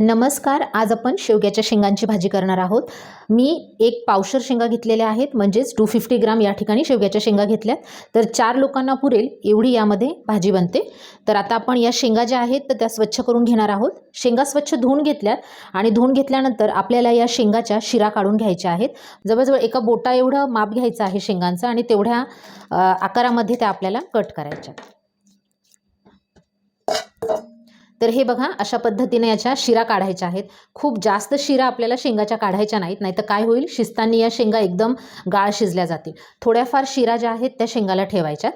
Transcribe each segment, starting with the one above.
नमस्कार आज आपण शेवग्याच्या शेंगांची भाजी करणार आहोत. मी एक पावशर शेंगा घेतलेल्या आहेत म्हणजेच टू फिफ्टी ग्राम या ठिकाणी शेवग्याच्या शेंगा घेतल्यात. तर चार लोकांना पुरेल एवढी यामध्ये भाजी बनते. तर आता आपण या शेंगा ज्या आहेत तर त्या स्वच्छ करून घेणार आहोत. शेंगा स्वच्छ धुवून घेतल्यात आणि धुवून घेतल्यानंतर आपल्याला या शेंगाच्या शिरा काढून घ्यायच्या आहेत. जवळजवळ एका बोटा एवढं माप घ्यायचं आहे शेंगांचं आणि तेवढ्या आकारामध्ये त्या आपल्याला कट करायच्या तर हे बघा अशा पद्धतीने याच्या शिरा काढायच्या आहेत. खूप जास्त शिरा आपल्याला शेंगाच्या काढायच्या नाहीत नाहीतर काय होईल? शिजताना या शेंगा एकदम गाळ शिजल्या जातील. थोड्याफार शिरा ज्या आहेत त्या शेंगाला ठेवायच्यात.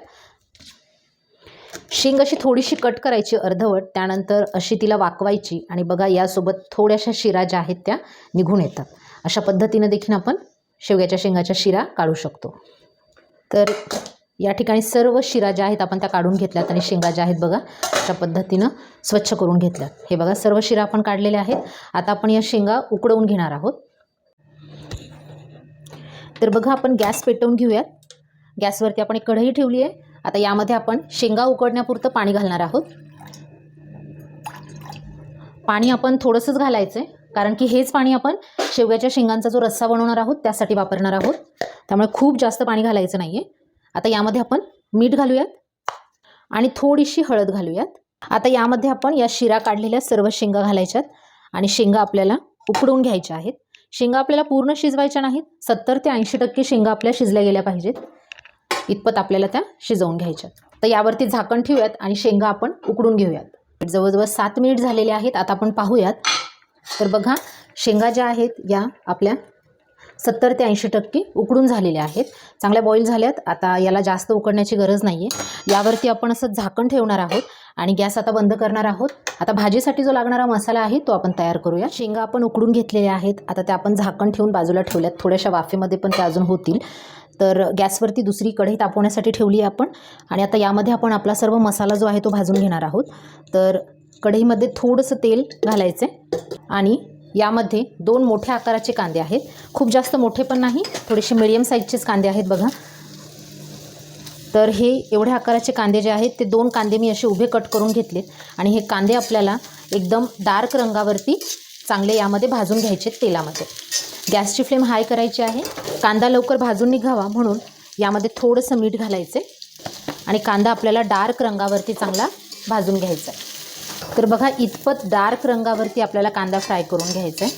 शेंग अशी थोडीशी कट करायची अर्धवट त्यानंतर अशी तिला वाकवायची आणि बघा यासोबत थोड्याशा शिरा ज्या आहेत त्या निघून येतात. अशा पद्धतीनं देखील आपण शेवग्याच्या शेंगाच्या शिरा काढू शकतो. तर या ठिकाणी सर्व शिरा ज्या आहेत आपण त्या काढून घेतल्यात आणि शेंगा ज्या आहेत बघा अशा पद्धतीनं स्वच्छ करून घेतल्यात. हे बघा सर्व शिरा आपण काढलेल्या आहेत. आता आपण या शेंगा उकडवून घेणार आहोत. तर बघा आपण गॅस पेटवून घेऊयात. गॅसवरती आपण एक कढई ठेवली आहे. आता यामध्ये आपण शेंगा उकडण्यापुरतं पाणी घालणार आहोत. पाणी आपण थोडंसंच घालायचं आहे कारण की हेच पाणी आपण शेवग्याच्या शेंगांचा जो रस्सा बनवणार आहोत त्यासाठी वापरणार आहोत. त्यामुळे खूप जास्त पाणी घालायचं नाही आहे आता यामध्ये आपण मीठ घालूयात आणि थोडीशी हळद घालूयात. आता यामध्ये आपण या शिरा काढलेल्या सर्व शेंगा घालायच्यात आणि शेंगा आपल्याला उकडून घ्यायच्या आहेत. शेंगा आपल्याला पूर्ण शिजवायच्या नाहीत. सत्तर ते ऐंशी टक्के शेंगा आपल्या शिजल्या गेल्या पाहिजेत. इतपत आपल्याला त्या शिजवून घ्यायच्यात. तर यावरती झाकण ठेवूयात आणि शेंगा आपण उकडून घेऊयात. जवळजवळ सात मिनिट झालेले आहेत. आता आपण पाहूयात. तर बघा शेंगा ज्या आहेत या आपल्या सत्तर ते ऐंशी टक्के उकडून झालेल्या आहेत. चांगल्या बॉईल झाल्यात. आता याला जास्त उकडण्याची गरज नाही आहे यावरती आपण असं झाकण ठेवणार आहोत आणि गॅस आता बंद करणार आहोत. आता भाजीसाठी जो लागणारा मसाला आहे तो आपण तयार करूया. शेंगा आपण उकडून घेतलेल्या आहेत. आता त्या आपण झाकण ठेवून बाजूला ठेवल्यात. थोड्याशा वाफेमध्ये पण त्या अजून होतील. तर गॅसवरती दुसरी कढई तापवण्यासाठी ठेवली आहे आपण. आणि आता यामध्ये आपण आपला सर्व मसाला जो आहे तो भाजून घेणार आहोत. तर कढईमध्ये थोडंसं तेल घालायचं आहे आणि यामध्ये दोन मोठ्या आकाराचे कांदे आहेत. खूप जास्त मोठे पण नाही थोडेसे मिडियम साईजचेच कांदे आहेत बघा. तर हे एवढ्या आकाराचे कांदे जे आहेत ते दोन कांदे मी असे उभे कट करून घेतलेत आणि हे कांदे आपल्याला एकदम डार्क रंगावरती चांगले यामध्ये भाजून घ्यायचे तेलामध्ये. गॅसची फ्लेम हाय करायची आहे. कांदा लवकर भाजून निघावा म्हणून यामध्ये थोडंसं मीठ घालायचं आणि कांदा आपल्याला डार्क रंगावरती चांगला भाजून घ्यायचा आहे तर बघा इतपत डार्क रंगावरती आपल्याला कांदा फ्राय करून घ्यायचा आहे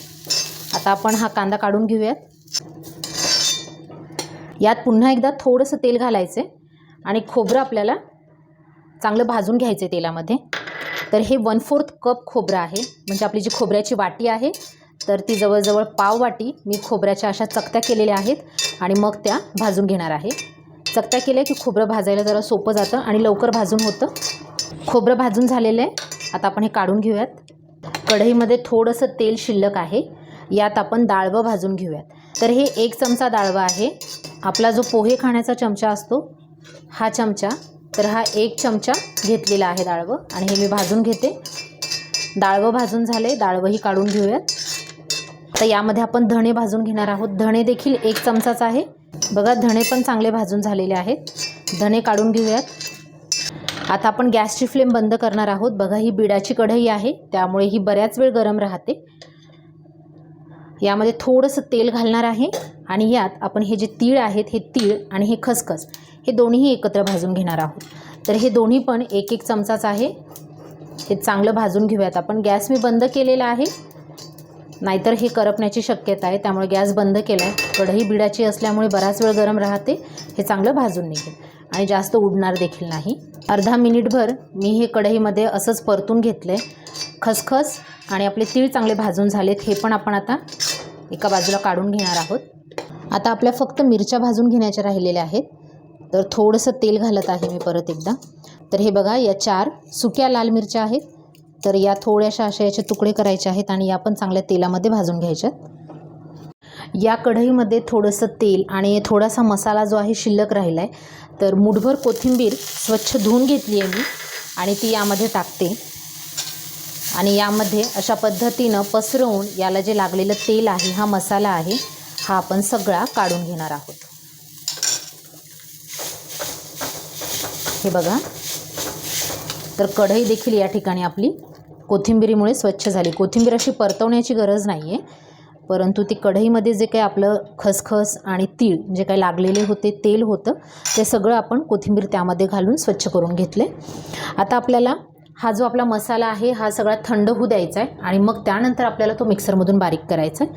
आता आपण हा कांदा काढून घेऊयात. यात पुन्हा एकदा थोडंसं तेल घालायचं आहे आणि खोबरं आपल्याला चांगलं भाजून घ्यायचं आहे तेलामध्ये. तर हे वन फोर्थ कप खोबरं आहे. म्हणजे आपली जी खोबऱ्याची वाटी आहे तर ती जवळजवळ पाव वाटी मी खोबऱ्याच्या अशा चकत्या केलेल्या आहेत आणि मग त्या भाजून घेणार आहे. चकत्या केल्या की खोबरं भाजायला जरा सोपं जातं आणि लवकर भाजून होतं. खोबरं भाजून झालेलं आहे. आता आपण हे काढून घेऊयात. कढईमध्ये थोडंसं तेल शिल्लक आहे. यात आपण डाळवं भाजून घेऊयात. तर हे एक चमचा डाळवं आहे. आपला जो पोहे खाण्याचा चमचा असतो हा चमचा. तर हा एक चमचा घेतलेला आहे डाळवं आणि हे मी भाजून घेते. डाळवं भाजून झाले. डाळवंही काढून घेऊयात. तर यामध्ये आपण धणे भाजून घेणार आहोत. धणे देखील एक चमचाच आहे. बघा धणे पण चांगले भाजून झालेले आहेत. धणे काढून घेऊयात. आता आपण गॅसची फ्लेम बंद करणार आहोत. बघा ही बिडाची कढई आहे. त्यामुळे ही बऱ्याच वेळ गरम राहते. यामध्ये थोडंसं तेल घालणार आहे आणि यात आपण हे जे तीळ आहेत हे तीळ आणि हे खसखस हे दोन्हीही एकत्र भाजून घेणार आहोत. तर हे दोन्ही पण एक एक चमचाच आहे. हे चांगलं भाजून घेऊयात आपण. गॅस मी बंद केलेला आहे. नाहीतर हे करपण्याची शक्यता आहे. त्यामुळे गॅस बंद केला. आहे कढई बिडाची असल्यामुळे बराच वेळ गरम राहते. हे चांगलं भाजून निघेल. आणि जास्त उडणार देखील नाही. अर्धा मिनिटभर मी हे कढईमध्ये असंच परतून घेतलं आहे खसखस आणि आपले तीळ चांगले भाजून झालेत हे पण आपण आता एका बाजूला काढून घेणार आहोत. आता आपल्या फक्त मिरच्या भाजून घेण्याच्या राहिलेल्या आहेत. तर थोडंसं तेल घालत आहे मी परत एकदा. तर हे बघा या चार सुक्या लाल मिरच्या आहेत. तर या थोड्याशा अशा याचे तुकडे करायचे आहेत आणि या पण चांगल्या तेलामध्ये भाजून घ्यायच्यात या कढईमध्ये थोडंसं तेल आणि थोडासा मसाला जो आहे शिल्लक राहिला आहे तर मुठभर कोथिंबीर स्वच्छ धुवून घेतली आहे मी आणि ती यामध्ये टाकते. आणि यामध्ये अशा पद्धतीनं पसरवून याला जे लागलेलं तेल आहे हा मसाला आहे हा आपण सगळा काढून घेणार आहोत. हे बघा. तर कढई देखील या ठिकाणी आपली कोथिंबिरीमुळे स्वच्छ झाली. कोथिंबीर अशी परतवण्याची गरज नाही आहे परंतु ती कढईमध्ये जे काही आपलं खसखस आणि तीळ जे काही लागलेले होते तेल होतं ते सगळं आपण कोथिंबीर त्यामध्ये घालून स्वच्छ करून घेतले आता आपल्याला हा जो आपला मसाला आहे हा सगळा थंड होऊ द्यायचा आहे आणि मग त्यानंतर आपल्याला तो मिक्सरमधून बारीक करायचा आहे.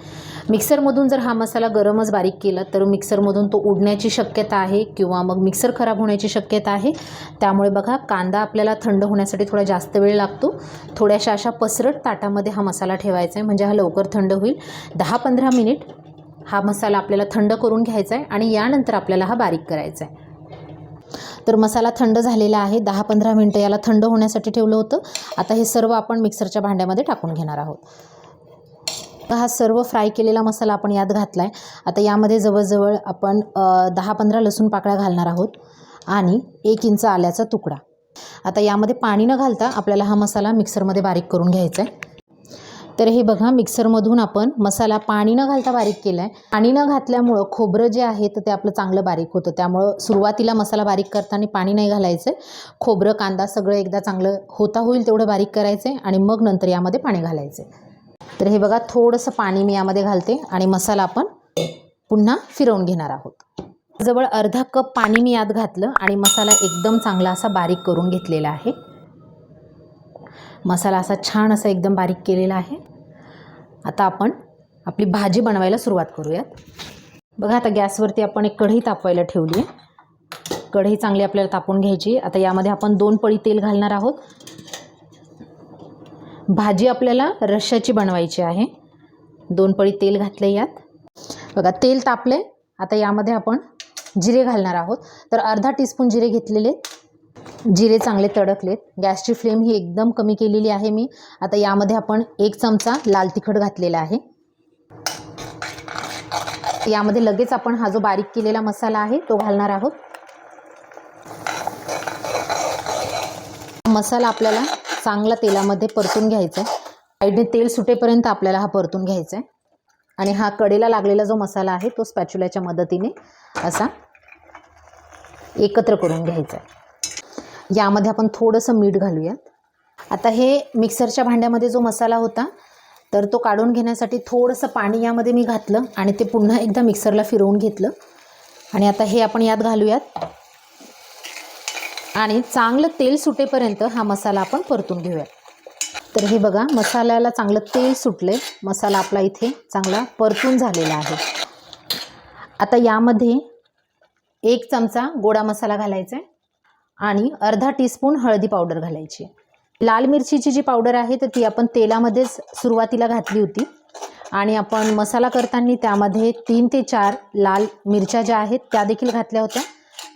मिक्सरमधून जर हा मसाला गरमच बारीक केला तर मिक्सरमधून तो उडण्याची शक्यता आहे किंवा मग मिक्सर खराब होण्याची शक्यता आहे. त्यामुळे बघा कांदा आपल्याला थंड होण्यासाठी थोडा जास्त वेळ लागतो. थोड्याशा अशा पसरट ताटामध्ये हा मसाला ठेवायचा आहे म्हणजे हा लवकर थंड होईल. दहा पंधरा मिनिट हा मसाला आपल्याला थंड करून घ्यायचा आहे आणि यानंतर आपल्याला हा बारीक करायचा आहे. तर मसाला थंड झालेला आहे. दहा पंधरा मिनटं याला थंड होण्यासाठी ठेवलं होतं. आता हे सर्व आपण मिक्सरच्या भांड्यामध्ये टाकून घेणार आहोत. हा सर्व फ्राय केलेला मसाला आपण यात घातला आहे आता यामध्ये जवळजवळ आपण दहा पंधरा लसूण पाकळ्या घालणार आहोत आणि एक इंच आल्याचा तुकडा. आता यामध्ये पाणी न घालता आपल्याला हा मसाला मिक्सरमध्ये बारीक करून घ्यायचा आहे तर हे बघा मिक्सरमधून आपण मसाला पाणी न घालता बारीक केला आहे पाणी न घातल्यामुळं खोबरं जे आहे तर ते आपलं चांगलं बारीक होतं. त्यामुळं सुरुवातीला मसाला बारीक करताना पाणी नाही घालायचं. खोबरं कांदा सगळं एकदा चांगलं होता होईल तेवढं बारीक करायचं आहे आणि मग नंतर यामध्ये पाणी घालायचं तर हे बघा थोडंसं पाणी मी यामध्ये घालते आणि मसाला आपण पुन्हा फिरवून घेणार आहोत. जवळ अर्धा कप पाणी मी यात घातलं आणि मसाला एकदम चांगला असा बारीक करून घेतलेला आहे. मसाला असा छान असा एकदम बारीक केलेला आहे. आता आपण आपली भाजी बनवायला सुरुवात करूयात. बघा आता गॅसवरती आपण एक कढई तापवायला ठेवली आहे. कढई चांगली आपल्याला तापून घ्यायची आता यामध्ये आपण दोन पळी तेल घालणार आहोत. भाजी आपल्याला रश्याची बनवायची आहे. दोन पळी तेल घातले यात. बघा तेल तापले आता यामध्ये आपण जिरे घालणार आहोत. तर अर्धा टीस्पून जिरे घेतलेले जिरे चांगले तडकलेत. गॅसची फ्लेम ही एकदम कमी केलेली आहे मी. आता यामध्ये आपण एक चमचा लाल तिखट घातलेला आहे. यामध्ये लगेच आपण हा जो बारीक केलेला मसाला आहे तो घालणार आहोत. मसाला आपल्याला चांगला तेलामध्ये परतून घ्यायचा आहे. साईडने तेल सुटेपर्यंत आपल्याला हा परतून घ्यायचा आहे. आणि हा कडेला लागलेला जो मसाला आहे तो स्पॅच्युलाच्या मदतीने असा एकत्र करून घ्यायचा आहे. यामध्ये आपण थोडंसं मीठ घालूयात. आता हे मिक्सरच्या भांड्यामध्ये जो मसाला होता तर तो काढून घेण्यासाठी थोडंसं पाणी यामध्ये मी घातलं आणि ते पुन्हा एकदा मिक्सरला फिरवून घेतलं. आणि आता हे आपण यात घालूयात. आणि चांगलं तेल सुटेपर्यंत हा मसाला आपण परतून घेऊयात. तर हे बघा मसाल्याला चांगलं तेल सुटले मसाला आपला इथे चांगला परतून झालेला आहे. आता यामध्ये एक चमचा गोडा मसाला घालायचा आहे. आणि अर्धा टीस्पून हळदी पावडर घालायची. लाल मिरचीची जी पावडर आहे तर ती आपण तेलामध्येच सुरुवातीला घातली होती. आणि आपण मसाला करताना त्यामध्ये तीन ते चार लाल मिरच्या ज्या आहेत त्या देखील घातल्या होत्या.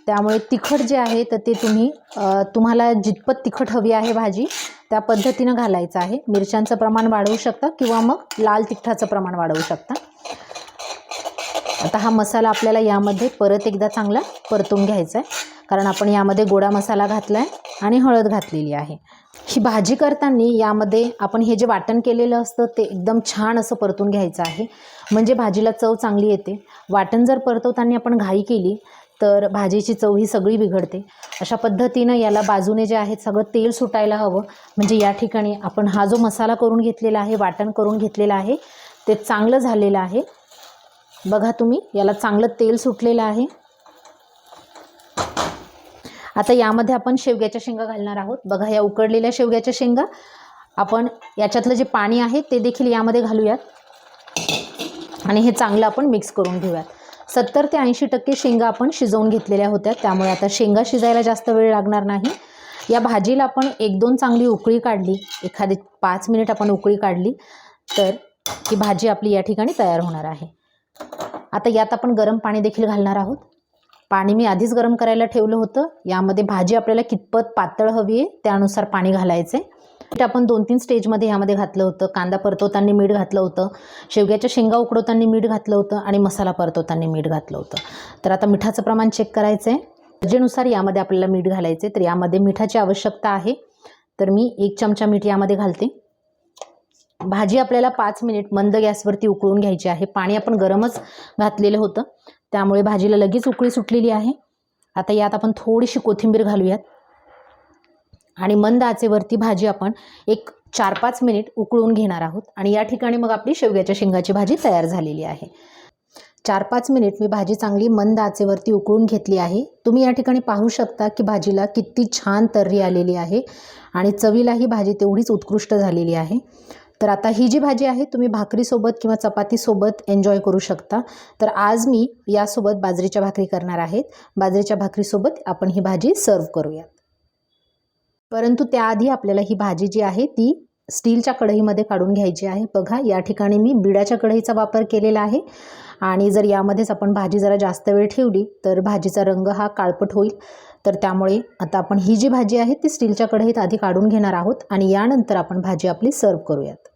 त्यामुळे तिखट जे आहे तर ते तुम्ही तुम्हाला जितपत तिखट हवी आहे भाजी त्या पद्धतीनं घालायचं आहे. मिरच्यांचं प्रमाण वाढवू शकता किंवा मग लाल तिखटाचं प्रमाण वाढवू शकता. आता हा मसाला आपल्याला यामध्ये परत एकदा चांगला परतून घ्यायचा आहे कारण आपण यामध्ये गोडा मसाला घातला आहे आणि हळद घातलेली आहे. ही भाजी करताना यामध्ये आपण हे जे वाटण केलेलं असतं ते एकदम छान असं परतून घ्यायचं आहे. म्हणजे भाजीला चव चांगली येते. वाटण जर परतवताना आपण घाई केली तर भाजीची चव ही सगळी बिघडते. अशा पद्धतीनं याला बाजूने जे आहे सगळं तेल सुटायला हवं. म्हणजे या ठिकाणी आपण हा जो मसाला करून घेतलेला आहे वाटण करून घेतलेला आहे ते चांगलं झालेलं आहे. बघा तुम्ही याला चांगलं तेल सुटलेलं आहे. आता यामध्ये आपण शेवग्याच्या शेंगा घालणार आहोत. बघा या उकडलेल्या शेवग्याच्या शेंगा आपण याच्यातलं जे पाणी आहे ते देखील यामध्ये घालूयात. आणि हे चांगलं आपण मिक्स करून घेऊयात. सत्तर ते ऐंशी टक्के शेंगा आपण शिजवून घेतलेल्या होत्या. त्यामुळे आता शेंगा शिजायला जास्त वेळ लागणार नाही. या भाजीला आपण एक दोन चांगली उकळी काढली. एखादी पाच मिनिट आपण उकळी काढली तर ही भाजी आपली या ठिकाणी तयार होणार आहे. आता यात आपण गरम पाणी देखील घालणार आहोत. पाणी मी आधीच गरम करायला ठेवलं होतं. यामध्ये भाजी आपल्याला कितपत पातळ हवी आहे त्यानुसार पाणी घालायचं मीठ आपण दोन तीन स्टेजमध्ये यामध्ये घातलं होतं. कांदा परतवताना मीठ घातलं होतं. शेवग्याच्या शेंगा उकडवताना मीठ घातलं होतं आणि मसाला परतवताना मीठ घातलं होतं. तर आता मिठाचं प्रमाण चेक करायचं आहे गरजेनुसार यामध्ये आपल्याला मीठ घालायचे तर यामध्ये मिठाची आवश्यकता आहे. तर मी एक चमचा मीठ यामध्ये घालते. भाजी आपल्याला पाच मिनिट मंद गॅसवरती उकळून घ्यायची आहे. पाणी आपण गरमच घातलेलं होतं. त्यामुळे भाजीला लगेच उकळी सुटलेली आहे. आता यात आपण थोडीशी कोथिंबीर घालूयात. आणि मंद आचेवरती भाजी आपण एक चार पाच मिनिट उकळून घेणार आहोत. आणि या ठिकाणी मग आपली शेवग्याच्या शेंगाची भाजी तयार झालेली आहे. चार पाच मिनिट मी भाजी चांगली मंद आचेवरती उकळून घेतली आहे. तुम्ही या ठिकाणी पाहू शकता की भाजीला किती छान तर्री आलेली आहे. आणि चवीलाही भाजी तेवढीच उत्कृष्ट झालेली आहे. तर आता ही जी भाजी आहे तुम्ही भाकरीसोबत किंवा चपातीसोबत एन्जॉय करू शकता. तर आज मी यासोबत बाजरीच्या भाकरी करणार आहेत. बाजरीच्या भाकरीसोबत आपण ही भाजी सर्व करूयात. परंतु त्याआधी आपल्याला ही भाजी जी आहे ती स्टीलच्या कढईमध्ये काढून घ्यायची आहे. बघा या ठिकाणी मी बिडाच्या कढईचा वापर केलेला आहे. आणि जर यामध्येच आपण भाजी जरा जास्त वेळ ठेवली तर भाजीचा रंग हा काळपट होईल. तर त्यामुळे आता आपण ही जी भाजी आहे ती स्टीलच्या कढईत आधी काढून घेणार आहोत आणि यानंतर आपण भाजी आपली सर्व करूयात.